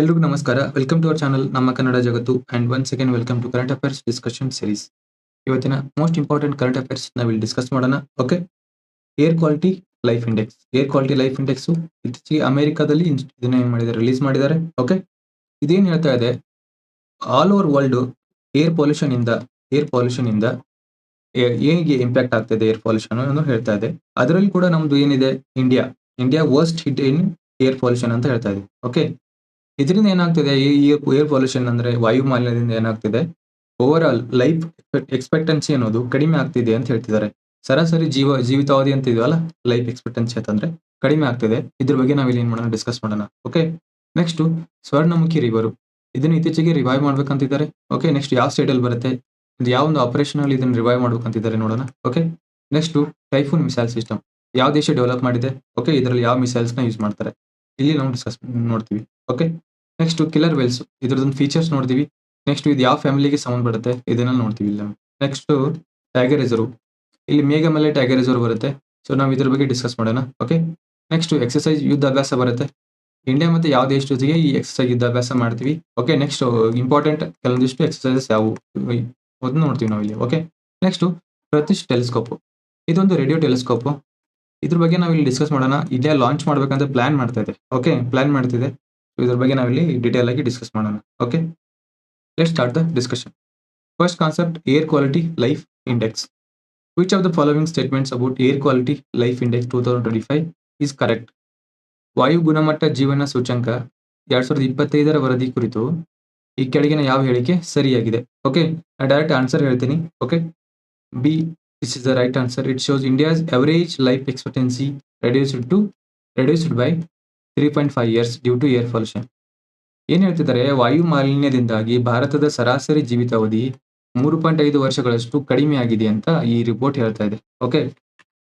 ಎಲ್ರಿಗೂ ನಮಸ್ಕಾರ. Welcome to our channel Namma Kannada Jagattu and one second welcome to current affairs discussion series ಇವತ್ತಿನ most important current affairs ನಾವಿಲ್ಲಿ discuss ಮಾಡೋಣ. Okay air quality life index air quality life index ಇತ್ತೀಚೆಗೆ ಅಮೆರಿಕಾದಲ್ಲಿ ಇದನ್ನ ಏನು ಮಾಡಿದ್ದಾರೆ? ರಿಲೀಸ್ ಮಾಡಿದ್ದಾರೆ. Okay ಇದೇನ್ ಹೇಳ್ತಾ ಇದೆ? All over world air pollution ಇಂದ ಏರ್ ಪೊಲ್ಯೂಷನ್ ಇಂದ ಹೇಗೆ ಇಂಪ್ಯಾಕ್ಟ್ ಆಗ್ತಿದೆ ಏರ್ ಪೊಲ್ಯೂಷನ್ ಅನ್ನೋ ಹೇಳ್ತಾ ಇದೆ. ಅದರಲ್ಲಿ ಕೂಡ ನಮ್ದು ಏನಿದೆ? India India worst hit in air pollution ಅಂತ ಹೇಳ್ತಾ ಇದೆ. ಓಕೆ ಇದರಿಂದ ಏನಾಗ್ತಿದೆ, ಈ ಏರ್ ಪೊಲ್ಯೂಷನ್ ಅಂದ್ರೆ ವಾಯು ಮಾಲಿನ್ಯದಿಂದ ಏನಾಗ್ತಿದೆ? ಓವರ್ ಆಲ್ ಲೈಫ್ ಎಕ್ಸ್ಪೆಕ್ಟೆನ್ಸಿ ಅನ್ನೋದು ಕಡಿಮೆ ಆಗ್ತಿದೆ ಅಂತ ಹೇಳ್ತಿದ್ದಾರೆ. ಸರಾಸರಿ ಜೀವ, ಜೀವಿತಾವಧಿ ಅಂತ ಇದೆಯಲ್ಲ ಲೈಫ್ ಎಕ್ಸ್ಪೆಕ್ಟೆನ್ಸಿ ಅಂತಂದ್ರೆ ಕಡಿಮೆ ಆಗ್ತಿದೆ. ಇದ್ರ ಬಗ್ಗೆ ಇಲ್ಲಿ ಏನ್ ಮಾಡೋಣ ಡಿಸ್ಕಸ್ ಮಾಡೋಣ. ಓಕೆ ನೆಕ್ಸ್ಟ್ ಸ್ವರ್ಣಮುಖಿ ರಿವರ್ ಇದನ್ನ ಇತ್ತೀಚೆಗೆ ರಿವೈವ್ ಮಾಡ್ಬೇಕಂತಿದ್ದಾರೆ. ಓಕೆ ನೆಕ್ಸ್ಟ್ ಯಾವ ಸ್ಟೇಟ್ ಅಲ್ಲಿ ಬರುತ್ತೆ? ಯಾವ ಒಂದು ಆಪರೇಷನ್ ಅಲ್ಲಿ ಇದನ್ನ ರಿವೈವ್ ಮಾಡ್ಬೇಕಂತಿದ್ದಾರೆ ನೋಡೋಣ. Okay next typhoon missile system ಯಾವ ದೇಶ ಡೆವಲಪ್ ಮಾಡಿದೆ? ಓಕೆ ಇದರಲ್ಲಿ ಯಾವ ಮಿಸೈಲ್ಸ್ನ ಯೂಸ್ ಮಾಡ್ತಾರೆ? ಇಲ್ಲಿ ನಾವು ಡಿಸ್ಕಸ್ ನೋಡ್ತೀವಿ. ಓಕೆ ನೆಕ್ಸ್ಟ್ ಕಿಲ್ಲರ್ ವೆಲ್ಸ್ ಇದ್ರದೊಂದು ಫೀಚರ್ಸ್ ನೋಡ್ತೀವಿ. ನೆಕ್ಸ್ಟ್ ಇದು ಯಾವ ಫ್ಯಾಮಿಲಿಗೆ ಸಂಬಂಧಪಡುತ್ತೆ ಇದನ್ನ ನೋಡ್ತೀವಿ ಇಲ್ಲಿ. ನೆಕ್ಸ್ಟ್ ಟೈಗರ್ ರಿಸರ್ವ್ ಇಲ್ಲಿ ಮೇಘಮಲೆ ಟೈಗರ್ ರಿಸರ್ವ್ ಬರುತ್ತೆ. ಸೊ ನಾವು ಇದ್ರ ಬಗ್ಗೆ ಡಿಸ್ಕಸ್ ಮಾಡೋಣ. ಓಕೆ ನೆಕ್ಸ್ಟ್ ಎಕ್ಸರ್ಸೈಸ್ ಯುದ್ಧಾಭ್ಯಾಸ ಬರುತ್ತೆ. ಇಂಡಿಯಾ ಮತ್ತೆ ಯಾವ ದೇಶ ಜೊತೆಗೆ ಈ ಎಕ್ಸರ್ಸೈಸ್ ಯುದ್ಧಾಭ್ಯಾಸ ಮಾಡ್ತೀವಿ? ಓಕೆ ನೆಕ್ಸ್ಟ್ ಇಂಪಾರ್ಟೆಂಟ್ ಕೆಲವೊಂದಿಷ್ಟು ಎಕ್ಸಸೈಸಸ್ ಯಾವುವು? ಅದನ್ನ ನೋಡ್ತೀವಿ ನಾವು ಇಲ್ಲಿ ಓಕೆ ನೆಕ್ಸ್ಟ್ ಪ್ರತಿಷ್ಠ ಟೆಲಿಸ್ಕೋಪ್ ಇದೊಂದು ರೇಡಿಯೋ ಟೆಲಿಸ್ಕೋಪ್ ಇದ್ರ ಬಗ್ಗೆ ನಾವು ಇಲ್ಲಿ ಡಿಸ್ಕಸ್ ಮಾಡೋಣ. ಇಂಡಿಯಾ ಲಾಂಚ್ ಮಾಡ್ಬೇಕಂತ ಪ್ಲಾನ್ ಮಾಡ್ತಾ ಇದೆ. ಓಕೆ ಪ್ಲಾನ್ ಮಾಡ್ತಿದೆ. ಇದ್ರ ಬಗ್ಗೆ ನಾವಿಲ್ಲಿ ಡೀಟೇಲ್ ಆಗಿ ಡಿಸ್ಕಸ್ ಮಾಡೋಣ. Okay let start the discussion first concept air quality life index which of the following statements about air quality life index two thousand twenty five is correct ವಾಯು ಗುಣಮಟ್ಟ ಜೀವನ ಸೂಚಂಕ ಎರಡ್ ಸಾವಿರದ ಇಪ್ಪತ್ತೈದರ ವರದಿ ಕುರಿತು ಈ ಕೆಳಗಿನ ಯಾವ ಹೇಳಿಕೆ ಸರಿಯಾಗಿದೆ? ಓಕೆ ನಾನು ಡೈರೆಕ್ಟ್ ಆನ್ಸರ್ ಹೇಳ್ತೀನಿ. Okay B this is the right answer it shows India's average life expectancy reduced to reduced by three point five years due to air pollution ಏನು ಹೇಳ್ತಿದ್ದಾರೆ? ವಾಯು ಮಾಲಿನ್ಯದಿಂದಾಗಿ ಭಾರತದ ಸರಾಸರಿ ಜೀವಿತಾವಧಿ ಮೂರು ಪಾಯಿಂಟ್ ಐದು ವರ್ಷಗಳಷ್ಟು ಕಡಿಮೆ ಆಗಿದೆ ಅಂತ ಈ ರಿಪೋರ್ಟ್ ಹೇಳ್ತಾ ಇದೆ. ಓಕೆ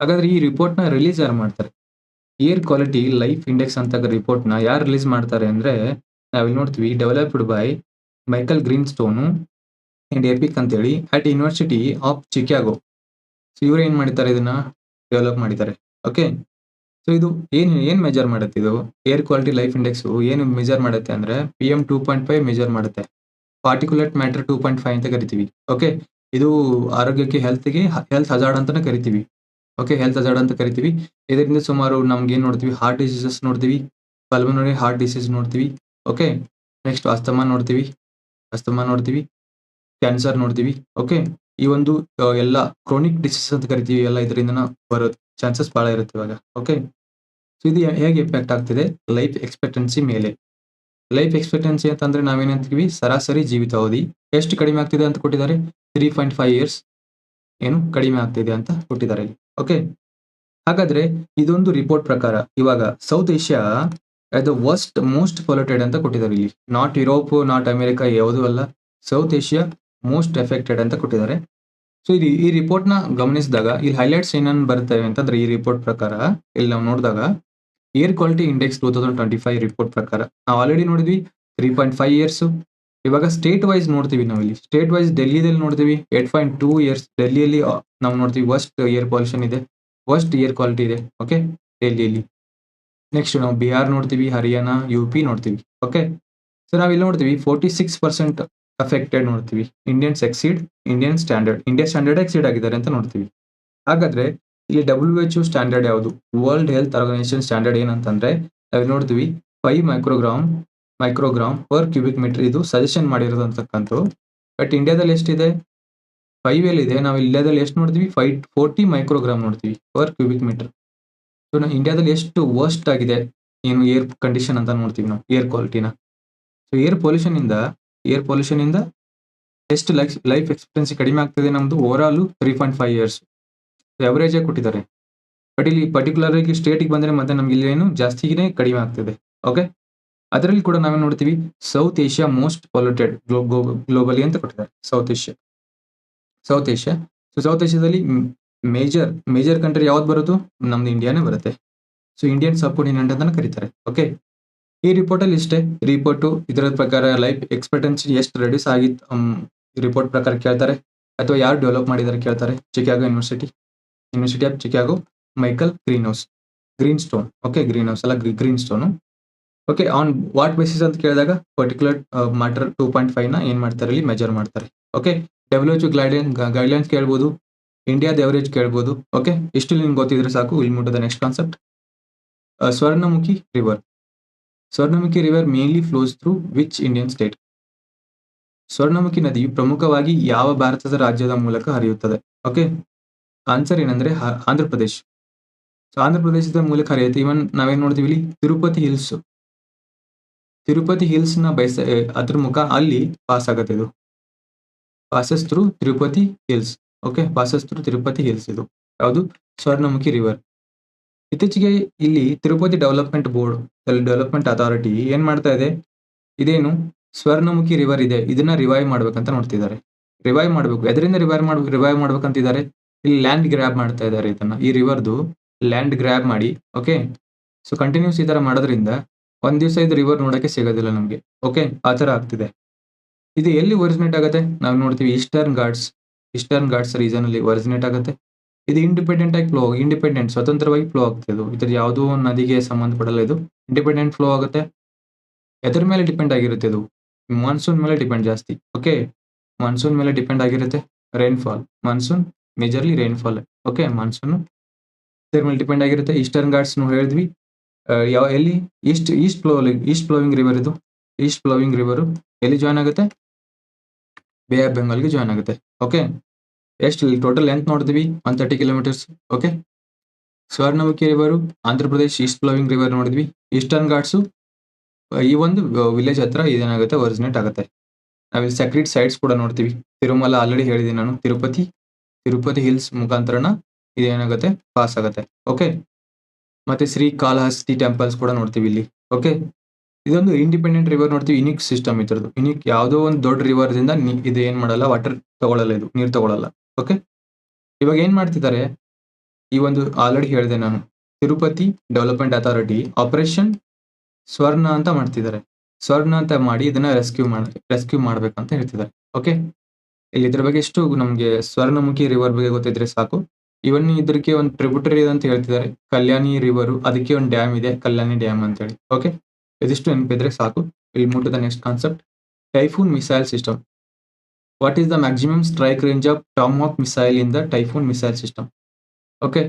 ಹಾಗಾದ್ರೆ ಈ ರಿಪೋರ್ಟ್ನ ರಿಲೀಸ್ ಯಾರು ಮಾಡ್ತಾರೆ? ಏರ್ ಕ್ವಾಲಿಟಿ ಲೈಫ್ ಇಂಡೆಕ್ಸ್ ಅಂತ ರಿಪೋರ್ಟ್ನ ಯಾರು ರಿಲೀಸ್ ಮಾಡ್ತಾರೆ ಅಂದ್ರೆ ನಾವಿಲ್ಲಿ ನೋಡ್ತೀವಿ developed by Michael Greenstone and EPIC ಅಂತೇಳಿ at university of Chicago so ಇವ್ರು ಏನು ಮಾಡಿದ್ದಾರೆ ಇದನ್ನ ಡೆವಲಪ್ ಮಾಡಿದ್ದಾರೆ. ಓಕೆ ಸೊ ಇದು ಏನ್ ಏನ್ ಮೆಜರ್ ಮಾಡುತ್ತೆ ಇದು? ಏರ್ ಕ್ವಾಲಿಟಿ ಲೈಫ್ ಇಂಡೆಕ್ಸ್ ಏನು ಮೆಜರ್ ಮಾಡುತ್ತೆ ಅಂದ್ರೆ P M two point five measure ಮಾಡುತ್ತೆ. Particulate matter two point five ಅಂತ ಕರಿತೀವಿ. ಓಕೆ ಇದು ಆರೋಗ್ಯಕ್ಕೆ ಹೆಲ್ತ್ಗೆ ಹೆಲ್ತ್ ಹಜಾರ್ಡ್ ಅಂತಾನೆ ಕರಿತೀವಿ. ಓಕೆ ಹೆಲ್ತ್ ಹಜಾರ್ಡ್ ಅಂತ ಕರಿತೀವಿ. ಇದರಿಂದ ಸುಮಾರು ನಮ್ಗೆ ಏನ್ ನೋಡ್ತೀವಿ? ಹಾರ್ಟ್ ಡಿಸೀಸಸ್ ನೋಡ್ತೀವಿ. ಪಲ್ಮನರಿ ಹಾರ್ಟ್ ಡಿಸೀಸ್ ನೋಡ್ತೀವಿ. ಓಕೆ ನೆಕ್ಸ್ಟ್ ಅಸ್ತಮಾ ನೋಡ್ತೀವಿ. ಅಸ್ತಮಾ ನೋಡ್ತೀವಿ. ಕ್ಯಾನ್ಸರ್ ನೋಡ್ತೀವಿ. ಓಕೆ ಈ ಒಂದು ಎಲ್ಲ ಕ್ರೋನಿಕ್ ಡಿಸೀಸ್ ಅಂತ ಕರಿತೀವಿ. ಎಲ್ಲ ಇದರಿಂದ ಬರೋ ಚಾನ್ಸಸ್ ಭಾಳ ಇರುತ್ತೆ ಇವಾಗ. ಓಕೆ ಸೊ ಇದು ಹೇಗೆ ಎಫೆಕ್ಟ್ ಆಗ್ತಿದೆ? ಲೈಫ್ ಎಕ್ಸ್ಪೆಕ್ಟೆನ್ಸಿ ಮೇಲೆ. ಲೈಫ್ ಎಕ್ಸ್ಪೆಕ್ಟೆನ್ಸಿ ಅಂತಂದ್ರೆ ನಾವೇನಂತೀವಿ ಸರಾಸರಿ ಜೀವಿತಾವಧಿ ಎಷ್ಟು ಕಡಿಮೆ ಆಗ್ತಿದೆ ಅಂತ ಕೊಟ್ಟಿದ್ದಾರೆ? ತ್ರೀ ಪಾಯಿಂಟ್ ಫೈವ್ ಇಯರ್ಸ್ ಏನು ಕಡಿಮೆ ಆಗ್ತಿದೆ ಅಂತ ಕೊಟ್ಟಿದ್ದಾರೆ. ಓಕೆ ಹಾಗಾದ್ರೆ ಇದೊಂದು ರಿಪೋರ್ಟ್ ಪ್ರಕಾರ ಇವಾಗ south Asia the worst most polluted ಅಂತ ಕೊಟ್ಟಿದ್ದಾರೆ ಇಲ್ಲಿ. ನಾಟ್ ಯುರೋಪ್ ನಾಟ್ ಅಮೆರಿಕಾ ಯಾವುದೂ ಅಲ್ಲ. ಸೌತ್ ಏಷ್ಯಾ ಮೋಸ್ಟ್ ಎಫೆಕ್ಟೆಡ್ ಅಂತ ಕೊಟ್ಟಿದ್ದಾರೆ. ಸೊ ಇದು ಈ ರಿಪೋರ್ಟ್ನ ಗಮನಿಸಿದಾಗ ಇಲ್ಲಿ ಹೈಲೈಟ್ಸ್ ಏನೇನು ಬರ್ತವೆ ಅಂತಂದ್ರೆ ಈ ರಿಪೋರ್ಟ್ ಪ್ರಕಾರ, ಇಲ್ಲಿ ನಾವು ನೋಡಿದಾಗ air quality index two thousand twenty five report ಪ್ರಕಾರ ನಾವು ಆಲ್ರೆಡಿ ನೋಡಿದ್ವಿ ತ್ರೀ ಪಾಯಿಂಟ್ ಫೈವ್ ಇಯರ್ಸ್ ಇವಾಗ ಸ್ಟೇಟ್ ವೈಸ್ ನೋಡ್ತೀವಿ ನಾವು ಇಲ್ಲಿ. ಸ್ಟೇಟ್ ವೈಸ್ ಡೆಲ್ಲಿದಲ್ಲಿ ನೋಡ್ತೀವಿ ಏಟ್ ಪಾಯಿಂಟ್ ಟೂ ಇಯರ್ಸ್ ಡೆಲ್ಲಿಯಲ್ಲಿ ನಾವು ನೋಡ್ತೀವಿ ವರ್ಸ್ಟ್ ಏರ್ ಪೊಲ್ಯೂಷನ್ ಇದೆ. ವರ್ಸ್ಟ್ ಏರ್ ಕ್ವಾಲಿಟಿ ಇದೆ. ಓಕೆ ಡೆಲ್ಲಿಯಲ್ಲಿ ನೆಕ್ಸ್ಟ್ ನಾವು ಬಿಹಾರ್ ನೋಡ್ತೀವಿ ಹರಿಯಾಣ ಯು ಪಿ ನೋಡ್ತೀವಿ. ಓಕೆ ಸೊ ನಾವು ಇಲ್ಲಿ ನೋಡ್ತೀವಿ ಫೋರ್ಟಿ ಸಿಕ್ಸ್ ಪರ್ಸೆಂಟ್ ಅಫೆಕ್ಟೆಡ್ ನೋಡ್ತೀವಿ. Indians exceed Indian standard India standard exceed ಆಗಿದ್ದಾರೆ ಅಂತ ನೋಡ್ತೀವಿ. ಹಾಗಾದ್ರೆ ಇಲ್ಲಿ ಡಬ್ಲ್ಯೂ ಎಚ್ ಸ್ಟ್ಯಾಂಡರ್ಡ್ ಯಾವುದು? ವರ್ಲ್ಡ್ ಹೆಲ್ತ್ ಆರ್ಗನೈಸೇಷನ್ ಸ್ಟ್ಯಾಂಡರ್ಡ್ ಏನಂತಂದ್ರೆ, ನಾವು ನೋಡ್ತೀವಿ five microgram microgram per cubic metre ಇದು ಸಜೆಷನ್ ಮಾಡಿರೋದು ಬಟ್ ಇಂಡಿಯಾದಲ್ಲಿ ಎಷ್ಟಿದೆ? ಫೈವ್ ಎಲ್ ಇದೆ. ನಾವು ಇಂಡಿಯಾದಲ್ಲಿ ಎಷ್ಟು ನೋಡ್ತೀವಿ? ಫೈವ್ ಫೋರ್ಟಿ ಮೈಕ್ರೋಗ್ರಾಮ್ ನೋಡ್ತೀವಿ ಪರ್ ಕ್ಯೂಬಿಕ್ ಮೀಟರ್ ಸೊ ನಾವು ಇಂಡಿಯಾದಲ್ಲಿ ಎಷ್ಟು ವರ್ಸ್ಟ್ ಆಗಿದೆ? ಏನು ಏರ್ ಕಂಡೀಷನ್ ಅಂತ ನೋಡ್ತೀವಿ ನಾವು ಏರ್ ಕ್ವಾಲಿಟಿನ ಸೊ ಏರ್ ಪೊಲ್ಯೂಷನ್ ಇಂದ ಏರ್ ಪೊಲ್ಯೂಷನ್ ಇಂದ ಎಷ್ಟು ಲೈಫ್ ಲೈಫ್ ಎಕ್ಸ್ಪೆಕ್ಟೆನ್ಸಿ ಕಡಿಮೆ ಆಗ್ತದೆ ನಮ್ದು over all three point five years average ಕೊಟ್ಟಿದ್ದಾರೆ. ಬಟ್ ಇಲ್ಲಿ ಪರ್ಟಿಕ್ಯುಲರ್ ಆಗಿ ಸ್ಟೇಟಿಗೆ ಬಂದ್ರೆ ಮತ್ತೆ ನಮ್ಗೆ ಇಲ್ಲಿ ಏನು ಜಾಸ್ತಿನೇ ಕಡಿಮೆ ಆಗ್ತದೆ. ಓಕೆ ಅದರಲ್ಲಿ ಕೂಡ ನಾವೇನು ನೋಡ್ತೀವಿ? South Asia most polluted globally ಅಂತ ಕೊಟ್ಟಿದ್ದಾರೆ. South Asia south Asia so south ಏಷ್ಯಾದಲ್ಲಿ ಮೇಜರ್ ಮೇಜರ್ ಕಂಟ್ರಿ ಯಾವ್ದು ಬರೋದು? ನಮ್ದು ಇಂಡಿಯಾನೇ ಬರುತ್ತೆ. ಸೊ ಇಂಡಿಯನ್ ಸಬ್ಕಾಂಟಿನೆಂಟ್ ಅಂತ ಕರೀತಾರೆ. ಓಕೆ ಈ ರಿಪೋರ್ಟ್ ಅಲ್ಲಿ ಇಷ್ಟೇ. ರಿಪೋರ್ಟ್ ಇದರ ಪ್ರಕಾರ ಲೈಫ್ ಎಕ್ಸ್ಪೆಕ್ಟೆನ್ಸಿ ಎಷ್ಟು ರೆಡ್ಯೂಸ್ ಆಗಿತ್ತು ರಿಪೋರ್ಟ್ ಪ್ರಕಾರ ಕೇಳ್ತಾರೆ. ಅಥವಾ ಯಾರು ಡೆವಲಪ್ ಮಾಡಿದ್ದಾರೆ ಕೇಳ್ತಾರೆ. Chicago university university of Chicago Michael greenhouse Greenstone okay greenhouse ಅಲ್ಲ Greenstone okay on what basis ಅಂತ ಕೇಳಿದಾಗ ಪರ್ಟಿಕ್ಯುಲರ್ ಮ್ಯಾಟರ್ ಟೂ ಪಾಯಿಂಟ್ ಫೈವ್ನ ಏನ್ ಮಾಡ್ತಾರೆ ಇಲ್ಲಿ ಮೆಜರ್ ಮಾಡ್ತಾರೆ. ಓಕೆ ಡಬ್ಲ್ಯೂ ಗೈಡ್ಲೈನ್ ಗೈಡ್ಲೈನ್ಸ್ ಕೇಳ್ಬೋದು. ಇಂಡಿಯಾದ ಎವರೇಜ್ ಕೇಳ್ಬೋದು. ಓಕೆ ಇಷ್ಟು ನಿಮ್ಗೆ ಗೊತ್ತಿದ್ರೆ ಸಾಕು, ಇಲ್ಲಿ ಮುಟ್ಟದ next concept Swarnamukhi river Swarnamukhi river mainly flows through which Indian state Swarnamukhi ನದಿಯು ಪ್ರಮುಖವಾಗಿ ಯಾವ ಭಾರತದ ರಾಜ್ಯದ ಮೂಲಕ ಹರಿಯುತ್ತದೆ? ಓಕೆ ಆನ್ಸರ್ ಏನಂದ್ರೆ ಆಂಧ್ರ ಪ್ರದೇಶ್. ಸೊ ಆಂಧ್ರ ಪ್ರದೇಶದ ಮೂಲಕ ಹರಿಯುತ್ತೆ. ಇವನ್ ನಾವೇನ್ ನೋಡ್ತೀವಿ ಇಲ್ಲಿ ತಿರುಪತಿ ಹಿಲ್ಸ್ ತಿರುಪತಿ ಹಿಲ್ಸ್ನ ಬಯಸ ಅದ್ರ ಮುಖ ಅಲ್ಲಿ ಪಾಸ್ ಆಗತ್ತೆ ಇದು. Passes through Tirupati hills okay passes through Tirupati hills ಇದು. ಯಾವುದು? ಸ್ವರ್ಣಮುಖಿ ರಿವರ್ ಇತ್ತೀಚೆಗೆ ಇಲ್ಲಿ Tirupati development board development authority ಏನ್ ಮಾಡ್ತಾ ಇದೆ? ಇದೇನು ಸ್ವರ್ಣಮುಖಿ ರಿವರ್ ಇದೆ. ಇದನ್ನ ರಿವೈವ್ ಮಾಡ್ಬೇಕಂತ ನೋಡ್ತಿದ್ದಾರೆ. ರಿವೈವ್ ಮಾಡ್ಬೇಕು. ಎದರಿಂದ ರಿವೈವ್ ಮಾಡ್ಬೇಕು ರಿವೈವ್ ಮಾಡ್ಬೇಕಂತಿದ್ದಾರೆ? ಇಲ್ಲಿ ಲ್ಯಾಂಡ್ ಗ್ರ್ಯಾಬ್ ಮಾಡ್ತಾ ಇದ್ದಾರೆ ಇದನ್ನ. ಈ ರಿವರ್ದು ಲ್ಯಾಂಡ್ ಗ್ರ್ಯಾಬ್ ಮಾಡಿ ಓಕೆ ಸೊ ಕಂಟಿನ್ಯೂಸ್ ಈ ತರ ಮಾಡೋದ್ರಿಂದ ಒಂದ್ ದಿವಸ ಇದು ರಿವರ್ ನೋಡಕ್ಕೆ ಸಿಗೋದಿಲ್ಲ ನಮಗೆ ಓಕೆ ಆ ತರ ಆಗ್ತಿದೆ. ಇದು ಎಲ್ಲಿ ಒರಿಜಿನೇಟ್ ಆಗುತ್ತೆ? ನಾವು ನೋಡ್ತೀವಿ eastern Ghats eastern Ghats reason ಅಲ್ಲಿ ಒರಿಜಿನೇಟ್ ಆಗುತ್ತೆ. ಇದು ಇಂಡಿಪೆಂಡೆಂಟ್ ಆಗಿ ಫ್ಲೋ ಇಂಡಿಪೆಂಡೆಂಟ್ ಸ್ವತಂತ್ರವಾಗಿ ಫ್ಲೋ ಆಗ್ತದೆ ಇದು. ಇದ್ರ ಯಾವುದೋ ನದಿಗೆ ಸಂಬಂಧಪಡಲ್ಲ ಇದು. ಇಂಡಿಪೆಂಡೆಂಟ್ ಫ್ಲೋ ಆಗುತ್ತೆ. ಎದ್ರ ಮೇಲೆ ಡಿಪೆಂಡ್ ಆಗಿರುತ್ತೆ ಇದು. ಮಾನ್ಸೂನ್ ಮೇಲೆ ಡಿಪೆಂಡ್ ಜಾಸ್ತಿ. ಓಕೆ ಮಾನ್ಸೂನ್ ಮೇಲೆ ಡಿಪೆಂಡ್ ಆಗಿರುತ್ತೆ. Rainfall monsoon majorly rainfall okay monsoon ಇದ್ರ ಮೇಲೆ ಡಿಪೆಂಡ್ ಆಗಿರುತ್ತೆ. ಈಸ್ಟರ್ನ್ ಘಾಟ್ಸ್ ನಾವು ಹೇಳಿದ್ವಿ. ಯಾವ, ಎಲ್ಲಿ? East east flow east flowing river ಇದು. ಈಸ್ಟ್ ಫ್ಲೋವಿಂಗ್ ರಿವರ್ ಎಲ್ಲಿ ಜಾಯ್ನ್ ಆಗುತ್ತೆ? ಬೇ ಆಫ್ ಬೆಂಗಾಲ್ಗೆ ಜಾಯ್ನ್ ಆಗುತ್ತೆ. ಓಕೆ ಎಷ್ಟು ಟೋಟಲ್ ಲೆಂತ್ ನೋಡ್ತೀವಿ one thirty kilometres okay Swarnamukhi river Andhra Pradesh east flowing river ನೋಡಿದ್ವಿ ಈಸ್ಟರ್ನ್ ಘಾಟ್ಸು ಈ ಒಂದು ವಿಲೇಜ್ ಹತ್ರ ಇದೇನಾಗುತ್ತೆ ಒರಿಜಿನೇಟ್ ಆಗುತ್ತೆ. ನಾವಿಲ್ಲಿ ಸೆಕ್ರೆಟ್ ಸೈಟ್ಸ್ ಕೂಡ ನೋಡ್ತೀವಿ ತಿರುಮಲ ಆಲ್ರೆಡಿ ಹೇಳಿದ್ದೀನಿ ನಾನು ತಿರುಪತಿ ತಿರುಪತಿ ಹಿಲ್ಸ್ ಮುಖಾಂತರನ ಇದೇನಾಗುತ್ತೆ ಪಾಸ್ ಆಗುತ್ತೆ ಓಕೆ ಮತ್ತೆ ಶ್ರೀ ಕಾಲಹಸ್ತಿ ಟೆಂಪಲ್ಸ್ ಕೂಡ ನೋಡ್ತೀವಿ ಇಲ್ಲಿ ಓಕೆ ಇದೊಂದು ಇಂಡಿಪೆಂಡೆಂಟ್ ರಿವರ್ ನೋಡ್ತೀವಿ ಯುನಿಕ್ ಸಿಸ್ಟಮ್ ಇದ್ರದ್ದು. ಯುನಿಕ್ ಯಾವುದೋ ಒಂದು ದೊಡ್ಡ ರಿವರ್ ದಿಂದ ನಿ- ಇದು ಏನ್ ಮಾಡಲ್ಲ ವಾಟರ್ ತಗೊಳ್ಳಲ್ಲ ಇದು, ನೀರು ತಗೊಳ್ಳಲ್ಲ. ಓಕೆ ಇವಾಗ ಏನ್ ಮಾಡ್ತಿದ್ದಾರೆ? ಈ ಒಂದು ಆಲ್ರೆಡಿ ಹೇಳಿದೆ ನಾನು. ತಿರುಪತಿ ಡೆವಲಪ್ಮೆಂಟ್ ಅಥಾರಿಟಿ ಆಪರೇಷನ್ ಸ್ವರ್ಣ ಅಂತ ಮಾಡ್ತಿದ್ದಾರೆ. ಸ್ವರ್ಣ ಅಂತ ಮಾಡಿ ಇದನ್ನ ರೆಸ್ಕ್ಯೂ ಮಾಡ ರೆಸ್ಕ್ಯೂ ಅಂತ ಹೇಳ್ತಿದ್ದಾರೆ. ಓಕೆ ಇಲ್ಲಿ ಇದ್ರ ಬಗ್ಗೆ ಎಷ್ಟು ನಮ್ಗೆ ಸ್ವರ್ಣಮುಖಿ ರಿವರ್ ಬಗ್ಗೆ ಗೊತ್ತಿದ್ರೆ ಸಾಕು. ಇವನ್ ಇದಕ್ಕೆ ಒಂದು ಟ್ರಿಬ್ಯೂಟರಿ ಇದೆ ಅಂತ ಹೇಳ್ತಿದ್ದಾರೆ. ಕಲ್ಯಾಣಿ ರಿವರು ಅದಕ್ಕೆ ಒಂದು ಡ್ಯಾಮ್ ಇದೆ. ಕಲ್ಯಾಣಿ ಡ್ಯಾಮ್ ಅಂತ ಹೇಳಿ ಓಕೆ ಇದಿಷ್ಟು ನೆನಪಿದ್ರೆ ಸಾಕು. ಇಲ್ಲಿ ಮುಟ್ಟದ next concept typhoon missile system what is the maximum strike range of tomahawk missile in the typhoon missile system okay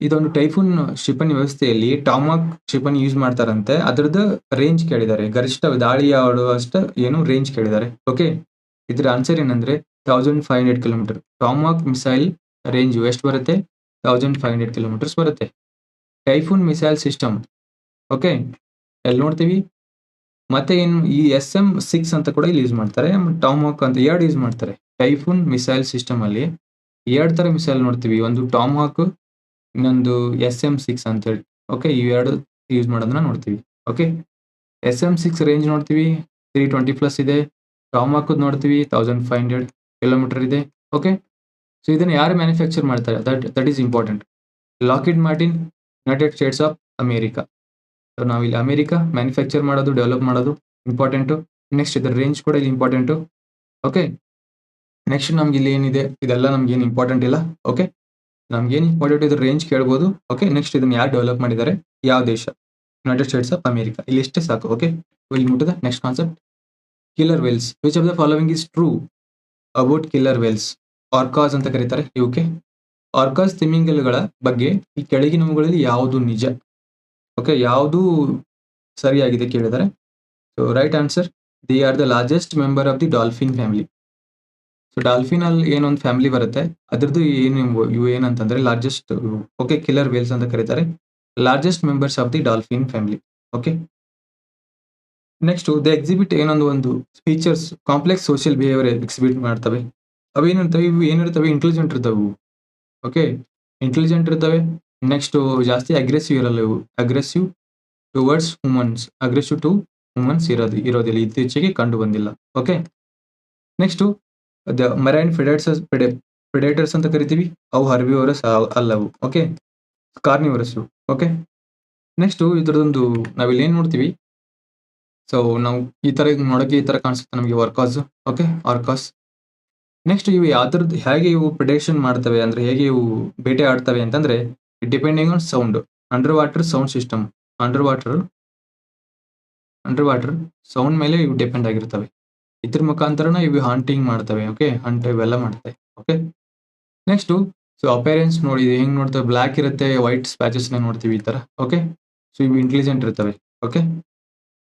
ಇದೊಂದು ಟೈಫೂನ್ ಕ್ಷಿಪಣಿ ವ್ಯವಸ್ಥೆಯಲ್ಲಿ ಟಾಮಾಕ್ ಕ್ಷಿಪಣಿ ಯೂಸ್ ಮಾಡ್ತಾರಂತೆ. ಅದರದ್ದು ರೇಂಜ್ ಕೇಳಿದ್ದಾರೆ. ಗರಿಷ್ಠ ದಾಳಿ ಆಡುವಷ್ಟು ಏನು ರೇಂಜ್ ಕೇಳಿದ್ದಾರೆ. ಓಕೆ ಇದ್ರ ಆನ್ಸರ್ ಏನಂದ್ರೆ thousand five hundred kilometre Tomahawk missile range ಎಷ್ಟು ಬರುತ್ತೆ? ತೌಸಂಡ್ ಫೈವ್ ಹಂಡ್ರೆಡ್ ಕಿಲೋಮೀಟರ್ಸ್ ಬರುತ್ತೆ. ಟೈಫೂನ್ ಮಿಸೈಲ್ ಸಿಸ್ಟಮ್ ಓಕೆ ಎಲ್ಲಿ ನೋಡ್ತೀವಿ? ಮತ್ತೆ ಏನು ಈ ಎಸ್ ಎಂ ಸಿಕ್ಸ್ ಅಂತ ಕೂಡ ಇಲ್ಲಿ ಯೂಸ್ ಮಾಡ್ತಾರೆ. ಟಾಮ್ಹಾಕ್ ಅಂತ ಎರಡು ಯೂಸ್ ಮಾಡ್ತಾರೆ. ಟೈಫೂನ್ ಮಿಸೈಲ್ ಸಿಸ್ಟಮ್ ಅಲ್ಲಿ ಎರಡು ತರ ಮಿಸೈಲ್ ನೋಡ್ತೀವಿ. ಒಂದು ಟಾಮ್ಹಾಕ್ ಇನ್ನೊಂದು ಎಸ್ ಎಂ ಸಿಕ್ಸ್ ಅಂತ ಹೇಳಿ. ಓಕೆ ಈ ಎರಡು ಯೂಸ್ ಮಾಡೋದನ್ನ ನೋಡ್ತೀವಿ. Okay S M six range ನೋಡ್ತೀವಿ. ತ್ರೀ ಟ್ವೆಂಟಿ ಪ್ಲಸ್ ಇದೆ. ಟಾಮ್ಹಾಕ್ ನೋಡ್ತೀವಿ. ತೌಸಂಡ್ ಫೈವ್ ಹಂಡ್ರೆಡ್ ಕಿಲೋಮೀಟರ್ ಇದೆ. ಓಕೆ ಸೊ ಇದನ್ನ ಯಾರು ಮ್ಯಾನುಫ್ಯಾಕ್ಚರ್ ಮಾಡ್ತಾರೆ? That that is important Lockheed Martin United States of America so ನಾವಿಲ್ಲಿ ಅಮೆರಿಕ ಮ್ಯಾನುಫ್ಯಾಕ್ಚರ್ ಮಾಡೋದು ಡೆವಲಪ್ ಮಾಡೋದು ಇಂಪಾರ್ಟೆಂಟು ನೆಕ್ಸ್ಟ್ ಇದರ ರೇಂಜ್ ಕೂಡ ಇಲ್ಲಿ ಇಂಪಾರ್ಟೆಂಟು ಓಕೆ ನೆಕ್ಸ್ಟ್ ನಮ್ಗೆ ಇಲ್ಲಿ ಏನಿದೆ? ಇದೆಲ್ಲ ನಮ್ಗೆ ಏನು ಇಂಪಾರ್ಟೆಂಟ್ ಇಲ್ಲ. ಓಕೆ ನಮ್ಗೆ ಏನು ಇಂಪಾರ್ಟೆಂಟ್ ಇದ್ರ ರೇಂಜ್ ಕೇಳ್ಬೋದು. ಓಕೆ ನೆಕ್ಸ್ಟ್ ಇದನ್ನ ಯಾರು ಡೆವಲಪ್ ಮಾಡಿದ್ದಾರೆ? ಯಾವ ದೇಶ? ಯುನೈಟೆಡ್ ಸ್ಟೇಟ್ಸ್ ಆಫ್ ಅಮೆರಿಕ ಇಲ್ಲಿ ಇಷ್ಟೇ ಸಾಕು. ಓಕೆ ಇಲ್ಲಿ ಮುಟ್ಟದ next concept killer whales which of the following is true about killer whales orcas ಅಂತ ಕರೀತಾರೆ. ಇವಕ್ಕೆ ಆರ್ಕಾಸ್ ತಿಮಿಂಗಲ್ಗಳ ಬಗ್ಗೆ ಈ ಕೆಳಗಿನವುಗಳಲ್ಲಿ ಯಾವುದು ನಿಜ? ಓಕೆ ಯಾವುದು ಸರಿಯಾಗಿದೆ ಕೇಳಿದರೆ. So right answer they are the largest member of the dolphin family so dolphin ಅಲ್ಲಿ ಏನೊಂದು ಫ್ಯಾಮಿಲಿ ಬರುತ್ತೆ, ಅದ್ರದ್ದು ಏನು ಇವು ಏನಂತಂದ್ರೆ ಲಾರ್ಜೆಸ್ಟ್ ಓಕೆ ಕಿಲ್ಲರ್ ವೇಲ್ಸ್ ಅಂತ ಕರೀತಾರೆ. Largest members of the dolphin family okay next the exhibit ಏನೊಂದು ಒಂದು features complex social behaviour exhibit ಮಾಡ್ತವೆ. ಅವೇನಿರ್ತವೆ ಇವು ಏನಿರ್ತವೆ? ಇಂಟೆಲಿಜೆಂಟ್ ಇರ್ತವೆ ಓಕೆ ಇಂಟೆಲಿಜೆಂಟ್ ಇರ್ತವೆ ನೆಕ್ಸ್ಟ್ ಜಾಸ್ತಿ ಅಗ್ರೆಸಿವ್ ಇರಲ್ಲ ಇವು aggressive towards humans aggressive to humans ಇರೋದು, ಇರೋದಿಲ್ಲ. ಇತ್ತೀಚೆಗೆ ಕಂಡು ಬಂದಿಲ್ಲ. Okay next the marine predators predators ಅಂತ ಕರಿತೀವಿ. ಅವು ಹರ್ಬಿವರಸ್ ಅಲ್ಲವು. ಓಕೆ ಕಾರ್ನಿವರಸ್ ಓಕೆ ನೆಕ್ಸ್ಟು ಇದ್ರದೊಂದು ನಾವಿಲ್ಲಿ ಏನು ನೋಡ್ತೀವಿ? ಸೊ ನಾವು ಈ ಥರ ನೋಡೋಕ್ಕೆ ಈ ತರ ಕಾಣಿಸುತ್ತೆ ನಮಗೆ ವರ್ಕಾಸ್ ಓಕೆ ಆರ್ಕಾಸ್ ನೆಕ್ಸ್ಟ್ ಇವು ಯಾವ್ದ್ರದ್ದು, ಹೇಗೆ ಇವು ಪ್ರಿಡೇಷನ್ ಮಾಡ್ತವೆ, ಅಂದ್ರೆ ಹೇಗೆ ಇವು ಬೇಟೆ ಆಡ್ತವೆ ಅಂತಂದ್ರೆ on sound under water sound system under water under water sound ಮೇಲೆ ಇವು ಡಿಪೆಂಡ್ ಆಗಿರ್ತವೆ. ಇದ್ರ ಮುಖಾಂತರನ ಇವು ಹಂಟಿಂಗ್ ಮಾಡ್ತವೆ ಓಕೆ ಹಂಟ್ ಇವೆಲ್ಲ ಮಾಡ್ತವೆ ಓಕೆ ನೆಕ್ಸ್ಟು ಸೊ ಅಪೇರೆನ್ಸ್ ನೋಡಿ, ಹೆಂಗೆ ನೋಡ್ತವೆ? ಬ್ಲ್ಯಾಕ್ ಇರುತ್ತೆ ವೈಟ್ ಸ್ಪ್ಯಾಚಸ್ನ ನೋಡ್ತೀವಿ ಈ ತರ ಓಕೆ ಸೊ ಇವು ಇಂಟೆಲಿಜೆಂಟ್ ಇರ್ತವೆ ಓಕೆ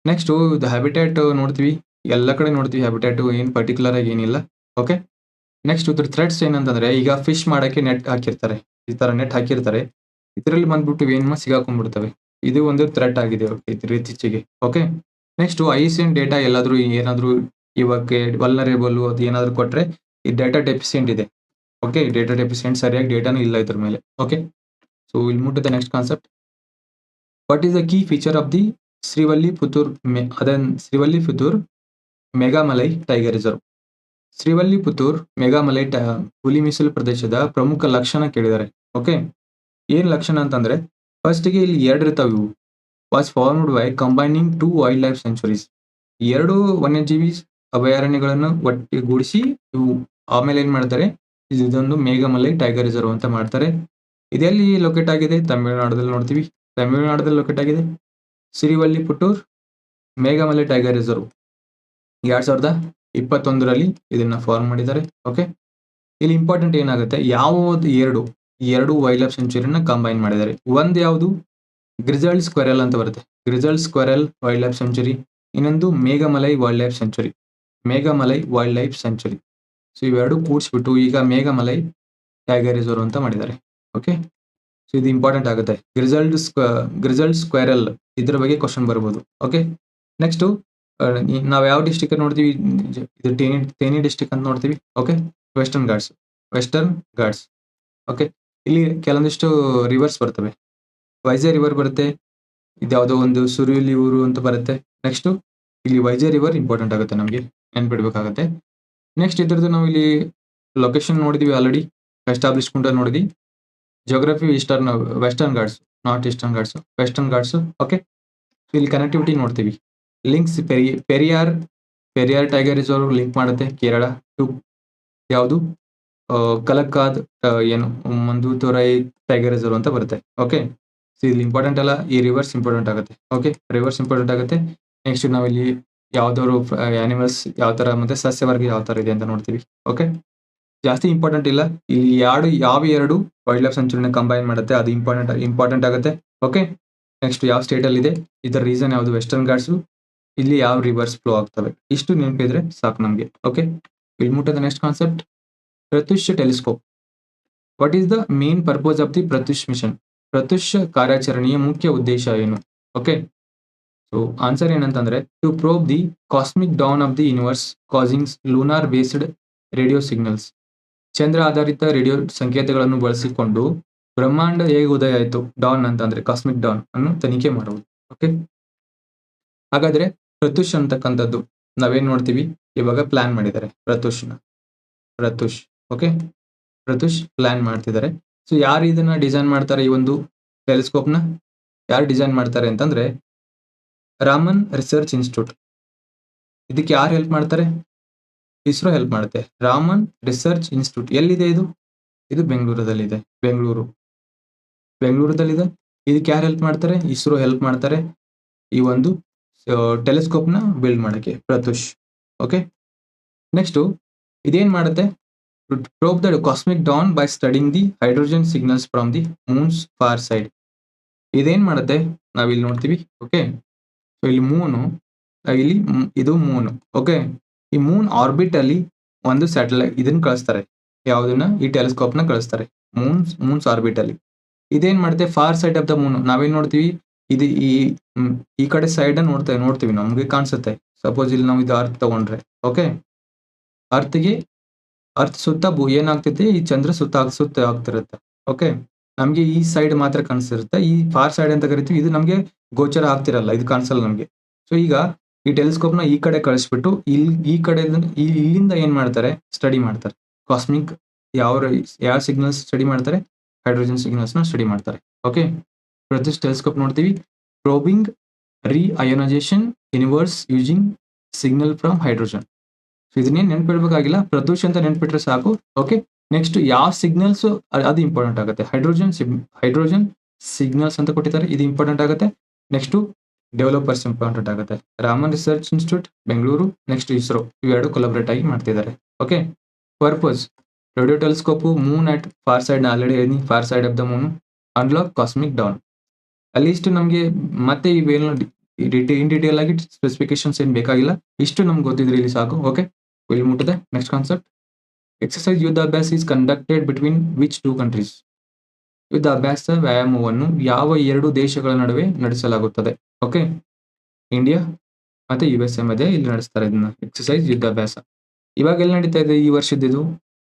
ನೆಕ್ಸ್ಟು ಇದು ಹ್ಯಾಬಿಟೇಟ್ ನೋಡ್ತೀವಿ. ಎಲ್ಲ ಕಡೆ ನೋಡ್ತೀವಿ ಹ್ಯಾಬಿಟ್ಯಾಟ್ ಏನು ಪರ್ಟಿಕ್ಯುಲರ್ ಆಗಿ ಏನಿಲ್ಲ ಓಕೆ ನೆಕ್ಸ್ಟ್ ಇದ್ರ ಥ್ರೆಡ್ಸ್ ಏನಂತಂದ್ರೆ, ಈಗ ಫಿಶ್ ಮಾಡೋಕ್ಕೆ ನೆಟ್ ಹಾಕಿರ್ತಾರೆ. ಈ ತರ ನೆಟ್ ಹಾಕಿರ್ತಾರೆ. ಇದರಲ್ಲಿ ಬಂದ್ಬಿಟ್ಟು ಏನು ಸಿಗಾಕೊಂಡ್ಬಿಡ್ತವೆ. ಇದು ಒಂದು ಥ್ರೆಟ್ ಆಗಿದೆ ಓಕೆ ಇತ್ತೀಚೆಗೆ. ಓಕೆ ನೆಕ್ಸ್ಟ್ ಐಸಿಯನ್ ಡೇಟಾ ಎಲ್ಲಾದ್ರೂ ಏನಾದ್ರೂ ಇವಾಗ ವಲ್ನರೇಬಲ್ ಅದು ಏನಾದ್ರು ಕೊಟ್ರೆ ಈ ಡೇಟಾ ಡೆಫಿಸಿಯೆಂಟ್ ಇದೆ. ಓಕೆ ಡೇಟಾ ಡೆಫಿಸಿಯೆಂಟ್ ಸರಿಯಾಗಿ ಡೇಟಾನು ಇಲ್ಲ ಇದ್ರ ಮೇಲೆ. Okay so will move the next concept what is the key feature of the Srivilliputhur ಮೆ ಅದನ್ Srivilliputhur Megamalai tiger reserve Srivilliputhur Megamalai ಟ ಹುಲಿ ಮೀಸಲು ಪ್ರದೇಶದ ಪ್ರಮುಖ ಲಕ್ಷಣ ಕೇಳಿದ್ದಾರೆ ಓಕೆ ಏನ್ ಲಕ್ಷಣ ಅಂತಂದ್ರೆ ಫಸ್ಟ್ಗೆ ಇಲ್ಲಿ ಎರಡು ಇರ್ತಾವೆ ಇವು. Was formed by combining two wildlife sanctuaries ಎರಡು ವನ್ಯಜೀವಿ ಅಭಯಾರಣ್ಯಗಳನ್ನು ಒಟ್ಟಿಗೂಡಿಸಿ ಇವು ಆಮೇಲೆ ಏನ್ ಮಾಡ್ತಾರೆ, ಇದು ಇದೊಂದು ಮೇಘಮಲೈ ಟೈಗರ್ ರಿಸರ್ವ್ ಅಂತ ಮಾಡ್ತಾರೆ. ಇದೆಲ್ಲಿ ಲೊಕೇಟ್ ಆಗಿದೆ? ತಮಿಳುನಾಡದಲ್ಲಿ ನೋಡ್ತೀವಿ. ತಮಿಳುನಾಡದಲ್ಲಿ ಲೊಕೇಟ್ ಆಗಿದೆ. ಸಿರಿವಲ್ಲಿ ಪುಟ್ಟೂರ್ ಮೇಘಮಲೈ ಟೈಗರ್ ರಿಸರ್ವ್ ಎರಡು ಸಾವಿರದ ಇಪ್ಪತ್ತೊಂದರಲ್ಲಿ ಇದನ್ನ ಫಾರ್ಮ್ ಮಾಡಿದ್ದಾರೆ. ಓಕೆ ಇಲ್ಲಿ ಇಂಪಾರ್ಟೆಂಟ್ ಏನಾಗುತ್ತೆ? ಯಾವ ಎರಡು ಎರಡು ವೈಲ್ಡ್ ಲೈಫ್ ಸೆಂಚುರಿನ ಕಂಬೈನ್ ಮಾಡಿದ್ದಾರೆ. ಒಂದು ಯಾವುದು? ಗ್ರಿಸಲ್ಡ್ ಸ್ಕ್ವೆರಲ್ ಅಂತ ಬರುತ್ತೆ. Grizzled squirrel wildlife sanctuary. ಇನ್ನೊಂದು Meghamalai wildlife sanctuary. Meghamalai wildlife sanctuary. So ಇವೆರಡು ಕೂಡಿಸ್ಬಿಟ್ಟು ಈಗ ಮೇಘಮಲೈ ಟೈಗರ್ ರಿಸರ್ವ್ ಅಂತ ಮಾಡಿದ್ದಾರೆ. ಓಕೆ ಸೊ ಇದು ಇಂಪಾರ್ಟೆಂಟ್ ಆಗುತ್ತೆ. ಗ್ರಿಸಲ್ಡ್ ಗ್ರಿಸಲ್ಡ್ ಸ್ಕ್ವೆರಲ್ ಇದ್ರ ಬಗ್ಗೆ ಕ್ವಶನ್ ಬರ್ಬೋದು. ಓಕೆ ನೆಕ್ಸ್ಟು ನಾವು ಯಾವ ಡಿಸ್ಟಿಕ್ ನೋಡ್ತೀವಿ? ಇದು ತೇನಿ ತೇನಿ ಡಿಸ್ಟಿಕ್ ಅಂತ ನೋಡ್ತೀವಿ. Okay Western Ghats Western Ghats okay ಇಲ್ಲಿ ಕೆಲವೊಂದಿಷ್ಟು ರಿವರ್ಸ್ ಬರ್ತವೆ. ವೈಜೆ ರಿವರ್ ಬರುತ್ತೆ. ಇದ್ಯಾವುದೋ ಒಂದು ಸುರಿಲಿ ಊರು ಅಂತ ಬರುತ್ತೆ. ನೆಕ್ಸ್ಟ್ ಇಲ್ಲಿ ವೈಜೆ ರಿವರ್ ಇಂಪಾರ್ಟೆಂಟ್ ಆಗುತ್ತೆ ನಮಗೆ. ನೆನ್ಪಿಡ್ಬೇಕಾಗತ್ತೆ. ನೆಕ್ಸ್ಟ್ ಇದ್ರದ್ದು ನಾವು ಇಲ್ಲಿ ಲೊಕೇಶನ್ ನೋಡಿದೀವಿ ಆಲ್ರೆಡಿ ಎಸ್ಟಾಬ್ಲಿಷ್ಮೆಂಟ್ ನೋಡಿದ್ವಿ. Geography Eastern Western Ghats North Eastern Ghats Western Ghats okay ಇಲ್ಲಿ ಕನೆಕ್ಟಿವಿಟಿ ನೋಡ್ತೀವಿ. Links peri Periyar Periyar tiger reserve link ಮಾಡುತ್ತೆ ಕೇರಳ ಟು. ಯಾವುದು? ಕಲಕ್ಕಾದ್ ಏನು ಮಂದೂತೊರೈ ಟೈಗರ್ ರಿಸರ್ವ್ ಅಂತ ಬರುತ್ತೆ. ಓಕೆ ಸೊ ಇಲ್ಲಿ ಇಂಪಾರ್ಟೆಂಟ್ ಅಲ್ಲ, ಈ ರಿವರ್ಸ್ ಇಂಪಾರ್ಟೆಂಟ್ ಆಗುತ್ತೆ. ಓಕೆ ರಿವರ್ಸ್ ಇಂಪಾರ್ಟೆಂಟ್ ಆಗುತ್ತೆ. ನೆಕ್ಸ್ಟ್ ನಾವಿಲ್ಲಿ ಯಾವ್ದಾದ್ರು ಆನಿಮಲ್ಸ್ ಯಾವ ತರ, ಮತ್ತೆ ಸಸ್ಯವರ್ಗ ಯಾವ ತರ ಇದೆ ಅಂತ ನೋಡ್ತೀವಿ. ಓಕೆ ಜಾಸ್ತಿ ಇಂಪಾರ್ಟೆಂಟ್ ಇಲ್ಲ. ಇಲ್ಲಿ ಎರಡು, ಯಾವ ಎರಡು ವೈಲ್ಡ್ ಲೈಫ್ ಸೆಂಚುರಿನ ಕಂಬೈನ್ ಮಾಡುತ್ತೆ, ಅದು ಇಂಪಾರ್ಟೆಂಟ್ ಇಂಪಾರ್ಟೆಂಟ್ ಆಗುತ್ತೆ. ಓಕೆ ನೆಕ್ಸ್ಟ್ ಯಾವ ಸ್ಟೇಟ್ ಅಲ್ಲಿ ಇದೆ, ಇದರ ರೀಸನ್ ಯಾವುದು ವೆಸ್ಟರ್ನ್ ಗಾರ್ಡ್ಸ್ ಇಲ್ಲಿ ಯಾವ ರಿವರ್ಸ್ ಫ್ಲೋ ಆಗ್ತವೆ? ಇಷ್ಟು ನೆನಪಿದ್ರೆ ಸಾಕು ನಮಗೆ. Okay will move the next concept Pratyush telescope. What is the main purpose of the Pratyush mission Pratyush ಕಾರ್ಯಾಚರಣೆಯ ಮುಖ್ಯ ಉದ್ದೇಶ ಏನು? ಓಕೆ ಸೊ ಆನ್ಸರ್ ಏನಂತಂದ್ರೆ to probe the cosmic dawn of the universe using lunar based radio signals ಚಂದ್ರ ಆಧಾರಿತ radio ಸಂಕೇತಗಳನ್ನು ಬಳಸಿಕೊಂಡು ಬ್ರಹ್ಮಾಂಡ ಹೇಗೆ ಉದಯ ಆಯಿತು? ಡಾನ್ ಅಂತಂದ್ರೆ ಕಾಸ್ಮಿಕ್ ಡಾನ್ ಅನ್ನು ತನಿಖೆ ಮಾಡುವುದು. ಓಕೆ ಹಾಗಾದ್ರೆ ಪ್ರತ್ಯುಷ್ ಅಂತಕ್ಕಂಥದ್ದು ನಾವೇನ್ ನೋಡ್ತೀವಿ? ಇವಾಗ ಪ್ಲಾನ್ ಮಾಡಿದ್ದಾರೆ ಪ್ರತ್ಯುಷ್ನ ಪ್ರತ್ಯುಷ್ ಓಕೆ? ಪ್ರತುಷ್ ಪ್ಲಾನ್ ಮಾಡ್ತಿದ್ದಾರೆ ಸೊ ಯಾರು ಇದನ್ನ ಡಿಸೈನ್ ಮಾಡ್ತಾರೆ ಈ ಒಂದು ಟೆಲಿಸ್ಕೋಪ್ನ ಯಾರು ಡಿಸೈನ್ ಮಾಡ್ತಾರೆ ಅಂತಂದ್ರೆ ರಾಮನ್ ರಿಸರ್ಚ್ ಇನ್ಸ್ಟಿಟ್ಯೂಟ್ ಇದಕ್ಕೆ ಯಾರು ಹೆಲ್ಪ್ ಮಾಡ್ತಾರೆ? ಇಸ್ರೋ ಹೆಲ್ಪ್ ಮಾಡುತ್ತೆ. ರಾಮನ್ ರಿಸರ್ಚ್ ಇನ್ಸ್ಟಿಟ್ಯೂಟ್ ಎಲ್ಲಿದೆ ಇದು? ಇದು ಬೆಂಗಳೂರದಲ್ಲಿದೆ. ಬೆಂಗಳೂರು. ಬೆಂಗಳೂರದಲ್ಲಿದೆ. ಇದಕ್ಕೆ ಯಾರು ಹೆಲ್ಪ್ ಮಾಡ್ತಾರೆ? ಇಸ್ರೋ ಹೆಲ್ಪ್ ಮಾಡ್ತಾರೆ ಈ ಒಂದು ಟೆಲಿಸ್ಕೋಪ್ನ ಬಿಲ್ಡ್ ಮಾಡೋಕ್ಕೆ ಪ್ರತುಷ್. ಓಕೆ? ನೆಕ್ಸ್ಟು ಇದೇನ್ ಮಾಡುತ್ತೆ? Probe the cosmic dawn by studying the hydrogen signals from the moon's far side ಇದೇನ್ ಮಾಡುತ್ತೆ? ನಾವಿಲ್ಲಿ ನೋಡ್ತೀವಿ, ಓಕೆ? ಸೊ ಇಲ್ಲಿ ಮೂನು ಇಲ್ಲಿ ಇದು ಮೂನ್ ಓಕೆ? ಈ ಮೂನ್ ಆರ್ಬಿಟ್ ಅಲ್ಲಿ ಒಂದು ಸ್ಯಾಟಲೈಟ್ ಇದನ್ನ ಕಳಿಸ್ತಾರೆ. ಯಾವುದನ್ನ? ಈ ಟೆಲಿಸ್ಕೋಪ್ನ ಕಳಿಸ್ತಾರೆ ಮೂನ್ಸ್ ಮೂನ್ಸ್ ಆರ್ಬಿಟ್ ಅಲ್ಲಿ. ಇದೇನ್ ಮಾಡುತ್ತೆ? Far side of the moon ನಾವೇನ್ ನೋಡ್ತೀವಿ, ಇದು ಈ ಈ ಕಡೆ ಸೈಡ್ ನೋಡ್ತಾ, ನೋಡ್ತೀವಿ, ನಮ್ಗೆ ಕಾಣಿಸುತ್ತೆ. ಸಪೋಸ್ ಇಲ್ಲಿ ನಾವು ಇದು ಅರ್ತ್ ತಗೊಂಡ್ರೆ, ಓಕೆ? ಅರ್ತ್ಗೆ ಅರ್ತ್ ಸುತ್ತ ಭೂ ಏನಾಗ್ತೈತಿ ಈ ಚಂದ್ರ ಸುತ್ತ ಸುತ್ತ ಆಗ್ತಿರುತ್ತೆ. ಓಕೆ ನಮ್ಗೆ ಈ ಸೈಡ್ ಮಾತ್ರ ಕಾಣಿಸ್ತಿರುತ್ತೆ ಈ ಫಾರ್ ಸೈಡ್ ಅಂತ ಕರಿತೀವಿ, ಇದು ನಮ್ಗೆ ಗೋಚರ ಆಗ್ತಿರಲ್ಲ, ಇದು ಕಾಣಿಸಲ್ಲ ನಮ್ಗೆ. ಸೊ ಈಗ ಈ ಟೆಲಿಸ್ಕೋಪ್ನ ಈ ಕಡೆ ಕಳಿಸ್ಬಿಟ್ಟು ಇಲ್ಲಿ ಈ ಕಡೆ ಇಲ್ಲಿಂದ ಏನ್ ಮಾಡ್ತಾರೆ? ಸ್ಟಡಿ ಮಾಡ್ತಾರೆ. ಕಾಸ್ಮಿಕ್ ಯಾವ ಯಾವ ಸಿಗ್ನಲ್ಸ್ ಸ್ಟಡಿ ಮಾಡ್ತಾರೆ? ಹೈಡ್ರೋಜನ್ ಸಿಗ್ನಲ್ಸ್ನ ಸ್ಟಡಿ ಮಾಡ್ತಾರೆ. ಓಕೆ ಪ್ರತಿ ಟೆಲಿಸ್ಕೋಪ್ ನೋಡ್ತೀವಿ. Probing reionisation universe using signal from hydrogen so ಇದನ್ನೇನು ನೆನ್ಪಿಡ್ಬೇಕಾಗಿಲ್ಲ ಪ್ರದೂಷ್ ಅಂತ ನೆನ್ಪಿಟ್ರೆ ಸಾಕು. ಓಕೆ ನೆಕ್ಸ್ಟ್ ಯಾವ ಸಿಗ್ನಲ್ಸ್ ಅದು ಇಂಪಾರ್ಟೆಂಟ್ ಆಗುತ್ತೆ. ಹೈಡ್ರೋಜನ್ ಹೈಡ್ರೋಜನ್ ಸಿಗ್ನಲ್ಸ್ ಅಂತ ಕೊಟ್ಟಿದ್ದಾರೆ, ಇದು ಇಂಪಾರ್ಟೆಂಟ್ ಆಗುತ್ತೆ. ನೆಕ್ಸ್ಟ್ ಡೆವಲಪರ್ಸ್ ಇಂಪಾರ್ಟೆಂಟ್ ಆಗುತ್ತೆ. Raman Research Institute Bengaluru next ISRO ಇವೆರಡು ಕೊಲಾಬ್ರೇಟ್ ಆಗಿ ಮಾಡ್ತಿದ್ದಾರೆ. Okay purpose radio telescope moon at far side already ಹೇಳಿ far side of the moon unlock cosmic dawn ಅಲ್ಲಿ ಇಷ್ಟು ನಮಗೆ ಮತ್ತೆ ಇವೇನು ಇನ್ ಡೀಟೇಲ್ ಆಗಿ ಸ್ಪೆಸಿಫಿಕೇಶನ್ಸ್ ಏನು ಬೇಕಾಗಿಲ್ಲ. ಇಷ್ಟು ನಮ್ಗೆ ಗೊತ್ತಿದ್ರೆ ಇಲ್ಲಿ ಸಾಕು. ಓಕೆ ಇಲ್ಲಿ ಮುಟ್ಟಿದೆ next concept exercise ಯುದ್ಧಾಭ್ಯಾಸ is conducted between which two countries ಯುದ್ಧಾಭ್ಯಾಸ ವ್ಯಾಯಾಮವನ್ನು ಯಾವ ಎರಡು ದೇಶಗಳ ನಡುವೆ ನಡೆಸಲಾಗುತ್ತದೆ? ಓಕೆ ಇಂಡಿಯಾ ಮತ್ತೆ ಯು ಎಸ್ ಎ ಮಧ್ಯೆ ಇಲ್ಲಿ ನಡೆಸ್ತಾರೆ ಇದನ್ನ. ಎಕ್ಸಸೈಸ್ ಯುದ್ಧಾಭ್ಯಾಸ ಇವಾಗ ಎಲ್ಲಿ ನಡೀತಾ ಇದೆ ಈ ವರ್ಷದ ಇದು?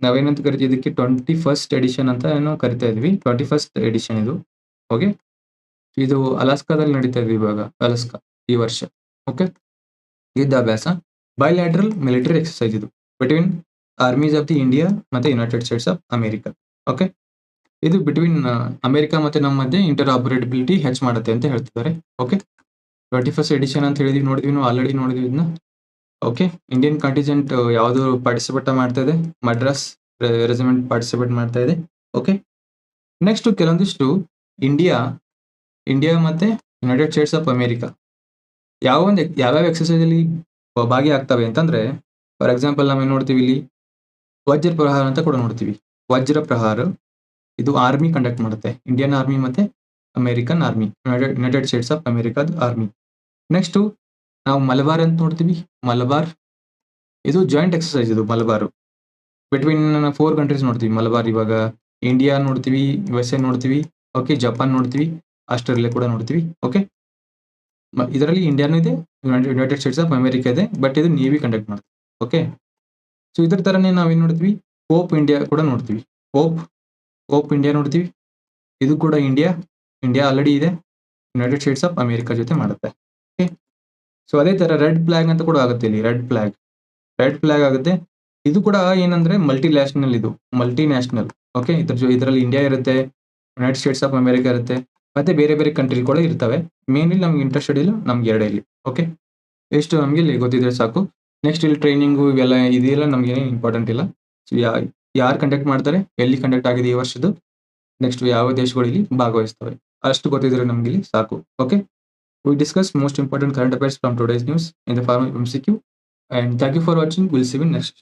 ನಾವೇನಂತ ಕರಿತೀವಿ? ಇದಕ್ಕೆ ಟ್ವೆಂಟಿ ಫಸ್ಟ್ ಎಡಿಷನ್ ಅಂತ ಏನೋ ಕರಿತಾ ಇದ್ವಿ. ಟ್ವೆಂಟಿ ಫಸ್ಟ್ ಎಡಿಷನ್ ಇದು. ಓಕೆ ಇದು ಅಲಾಸ್ಕಾದಲ್ಲಿ ನಡೀತಾ ಇದ್ವಿ ಇವಾಗ. ಅಲಾಸ್ಕಾ ಈ ವರ್ಷ. ಓಕೆ ಯುದ್ಧಾಭ್ಯಾಸ ಬೈಲ್ಯಾಟ್ರಲ್ ಮಿಲಿಟರಿ ಎಕ್ಸಸೈಸ್ ಇದು. Between armies of the India ಮತ್ತೆ United States of America okay ಇದು ಬಿಟ್ವೀನ್ ಅಮೆರಿಕ ಮತ್ತೆ ನಮ್ಮ ಮಧ್ಯೆ ಇಂಟರ್ ಆಪರೇಟಬಿಲಿಟಿ ಹೆಚ್ಚು ಮಾಡುತ್ತೆ ಅಂತ ಹೇಳ್ತಿದ್ದಾರೆ. ಓಕೆ ಟ್ವೆಂಟಿ ಫಸ್ಟ್ ಎಡಿಷನ್ ಅಂತ ಹೇಳಿದ್ವಿ, ನೋಡಿದ್ವಿ ನಾವು ಆಲ್ರೆಡಿ ನೋಡಿದ್ವಿ ಇದನ್ನ. ಓಕೆ ಇಂಡಿಯನ್ ಕಾಂಟಿಜೆಂಟ್ ಯಾವುದು ಪಾರ್ಟಿಸಿಪೇಟ್ ಮಾಡ್ತಾ ಇದೆ. ಮಡ್ರಾಸ್ ರೆಜಿಮೆಂಟ್ ಪಾರ್ಟಿಸಿಪೇಟ್ ಮಾಡ್ತಾ ಇದೆ. ಓಕೆ ನೆಕ್ಸ್ಟ್ ಕೆಲವೊಂದಿಷ್ಟು ಇಂಡಿಯಾ ಇಂಡಿಯಾ ಮತ್ತೆ ಯುನೈಟೆಡ್ ಸ್ಟೇಟ್ಸ್ ಆಫ್ ಅಮೆರಿಕ ಯಾವ ಒಂದು ಯಾವ್ಯಾವ ಎಕ್ಸಸೈಸ್ ಅಲ್ಲಿ ಭಾಗಿಯಾಗ್ತವೆ ಅಂತಂದ್ರೆ ಫಾರ್ ಎಕ್ಸಾಂಪಲ್ ನಾವೇನು ನೋಡ್ತೀವಿ ಇಲ್ಲಿ? ವಜ್ರ ಪ್ರಹಾರ ಅಂತ ಕೂಡ ನೋಡ್ತೀವಿ. ವಜ್ರ ಪ್ರಹಾರ, ಇದು ಆರ್ಮಿ ಕಂಡಕ್ಟ್ ಮಾಡುತ್ತೆ. ಇಂಡಿಯನ್ ಆರ್ಮಿ ಮತ್ತೆ American army United States of ಅಮೆರಿಕಾದ ಆರ್ಮಿ ನೆಕ್ಸ್ಟು ನಾವು ಮಲಬಾರ್ ಅಂತ ನೋಡ್ತೀವಿ. ಮಲಬಾರ್, ಇದು ಜಾಯಿಂಟ್ ಎಕ್ಸಸೈಸ್ ಇದು ಮಲಬಾರು. ಬಿಟ್ವೀನ್ ಫೋರ್ ಕಂಟ್ರೀಸ್ ನೋಡ್ತೀವಿ. ಮಲಬಾರ್ ಇವಾಗ ಇಂಡಿಯಾ ನೋಡ್ತೀವಿ ಯು ಎಸ್ ಎ ನೋಡ್ತೀವಿ ಓಕೆ ಜಪಾನ್ ನೋಡ್ತೀವಿ ಆಸ್ಟ್ರೇಲಿಯಾ ಕೂಡ ನೋಡ್ತೀವಿ ಓಕೆ ಇದರಲ್ಲಿ ಇಂಡಿಯಾನೂ ಇದೆ ಯುನೈಟೆಡ್ ಸ್ಟೇಟ್ಸ್ ಆಫ್ ಅಮೆರಿಕ ಇದೆ ಬಟ್ ಇದು ನೇವಿ ಕಂಡಕ್ಟ್ ಮಾಡ್ತೀವಿ ಓಕೆ ಸೊ ಇದ್ರ ಥರನೇ ನಾವೇನು ನೋಡ್ತೀವಿ? ಹೋಪ್ ಇಂಡಿಯಾ ಕೂಡ ನೋಡ್ತೀವಿ. ಹೋಪ್ ಹೋಪ್ ಇಂಡಿಯಾ ನೋಡ್ತೀವಿ. ಇದು ಕೂಡ ಇಂಡಿಯಾ ಇಂಡಿಯಾ ಆಲ್ರೆಡಿ ಇದೆ. ಯುನೈಟೆಡ್ ಸ್ಟೇಟ್ಸ್ ಆಫ್ ಅಮೇರಿಕಾ ಜೊತೆ ಮಾಡುತ್ತೆ. ಓಕೆ ಸೊ ಅದೇ ಥರ ರೆಡ್ ಫ್ಲಾಗ್ ಅಂತ ಕೂಡ ಆಗುತ್ತೆ ಇಲ್ಲಿ ರೆಡ್ ಫ್ಲಾಗ್ ರೆಡ್ ಫ್ಲಾಗ್ ಆಗುತ್ತೆ. ಇದು ಕೂಡ ಏನಂದ್ರೆ ಮಲ್ಟಿ ನ್ಯಾಷನಲ್ ಇದು ಮಲ್ಟಿ ನ್ಯಾಷನಲ್ ಓಕೆ ಇದ್ರ ಇದರಲ್ಲಿ ಇಂಡಿಯಾ ಇರುತ್ತೆ ಯುನೈಟೆಡ್ ಸ್ಟೇಟ್ಸ್ ಆಫ್ ಅಮೇರಿಕಾ ಇರುತ್ತೆ. ಮತ್ತೆ ಬೇರೆ ಬೇರೆ ಕಂಟ್ರಿ ಕೂಡ ಇರ್ತವೆ. ಮೇನ್ಲಿ ನಮ್ಗೆ ಇಂಟ್ರೆಸ್ಟ್ ಇಲ್ಲ ನಮ್ಗೆ ಎರಡೇ ಇಲ್ಲಿ ಓಕೆ ಎಷ್ಟು ನಮಗೆ ಇಲ್ಲಿ ಗೊತ್ತಿದ್ರೆ ಸಾಕು. ನೆಕ್ಸ್ಟ್ ಇಲ್ಲಿ ಟ್ರೈನಿಂಗು ಇವೆಲ್ಲ ಇದೆಲ್ಲ ನಮ್ಗೆ ಇಂಪಾರ್ಟೆಂಟ್ ಇಲ್ಲ. ಸೊ ಯಾರು ಕಂಡಕ್ಟ್ ಮಾಡ್ತಾರೆ, ಎಲ್ಲಿ ಕಂಡಕ್ಟ್ ಆಗಿದೆ ಈ ವರ್ಷದ್ದು ನೆಕ್ಸ್ಟ್ ಯಾವ ದೇಶಗಳು ಇಲ್ಲಿ ಭಾಗವಹಿಸ್ತವೆ, ಅಷ್ಟು ಗೊತ್ತಿದ್ರೆ ನಮ್ಗೆ ಇಲ್ಲಿ ಸಾಕು okay we discuss most important current affairs from today's news in the form M C and thank you for watching will see in next